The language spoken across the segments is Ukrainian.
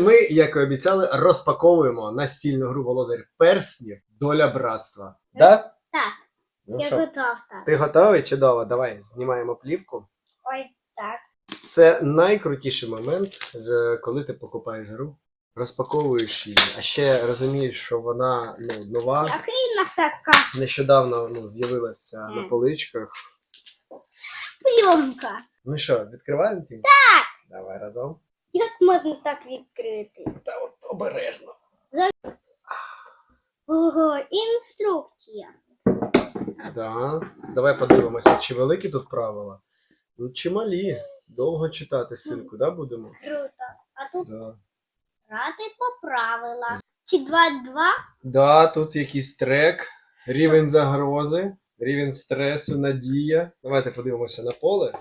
Ми, як і обіцяли, розпаковуємо настільну гру Володар Перснів Доля братства. Да? Так, Ну я що, готова. ти готовий? Чудово, давай знімаємо плівку. Ось так. Це найкрутіший момент, е, коли ти покупаєш гру, розпаковуєш її, а ще розумієш, що вона ну, нова, Який насака нещодавно ну, з'явилася на Мгм. поличках. пленка. Ну що, відкриваємо ті? Так! Давай разом. Як можна так відкрити? Та от обережно. Ого, інструкція. Да. Давай подивимося, чи великі тут правила. Ну, чи малі. Довго читати синку, да, будемо? Круто. А тут Да. грати по правилах. Чи 2-2? да, тут якийсь трек, рівень загрози, рівень стресу, надія. Давайте подивимося на поле.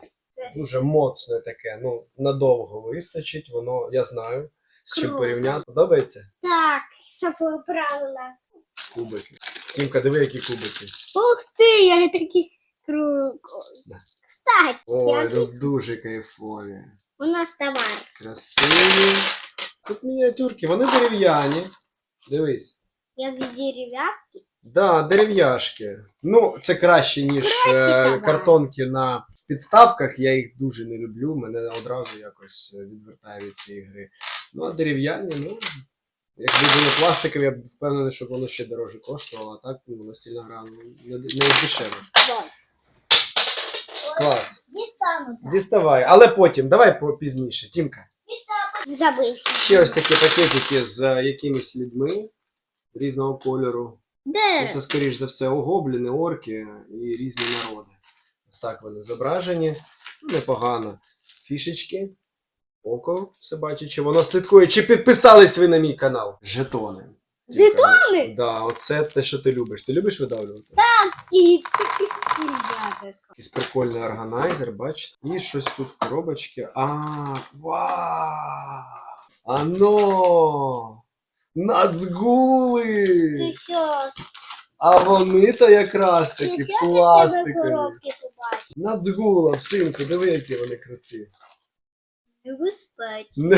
Дуже моцне таке. Ну, надовго вистачить, воно, я знаю, з чим Круто. порівняти. Подобається? Так, все правилах. Кубики. Тімка, диви, які кубики. Ух ти, я такий круг. Да. Кстати, Ой, я ну дуже кайфові. у нас товар. Красиві. Тут мініатюрки, вони дерев'яні. Дивись. Як з дерев'яшки. Да, дерев'яшки. Ну, це краще, ніж е, да. картонки на підставках. Я їх дуже не люблю. Мене одразу якось е, відвертає від цієї гри. Ну, а дерев'яні, ну. Якби були пластикові, я б впевнений, що воно ще дороже коштувало, а так ну, настільна гра ну, не, не дешево. Клас. Дістану. Діставай, але потім, давай по- пізніше. Тімка. Забився. Ще ось такі пакетики з е, якимись людьми різного кольору. Ну, Де? це, скоріш за все, гобліни, орки і різні народи. Ось так вони зображені. Ну, Непогано. Фішечки. Око все бачить, чи воно слідкує, чи підписались ви на мій канал. Жетони. Жетони? Да, оце те, що ти любиш. Ти любиш видавлювати? І. Якийсь прикольний органайзер, бачите? І щось тут в коробочці. А, вау! Ано! Нацгули! Ну що, А вони то якраз такі пластикові. Нацгула, синку, диви, які вони круті. Небезпечно.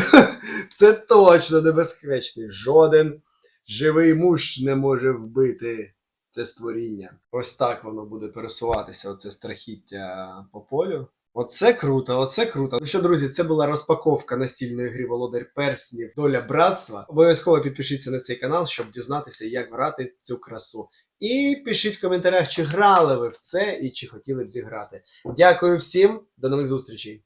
Це точно небезпечний. Жоден живий муж не може вбити це створіння. Ось так воно буде пересуватися, оце страхіття по полю. Оце круто, оце круто. Ну що, друзі, це була розпаковка настільної гри Володар Перснів Доля братства. Обов'язково підпишіться на цей канал, щоб дізнатися, як грати в цю красу. І пишіть в коментарях, чи грали ви в це і чи хотіли б зіграти. Дякую всім, до нових зустрічей!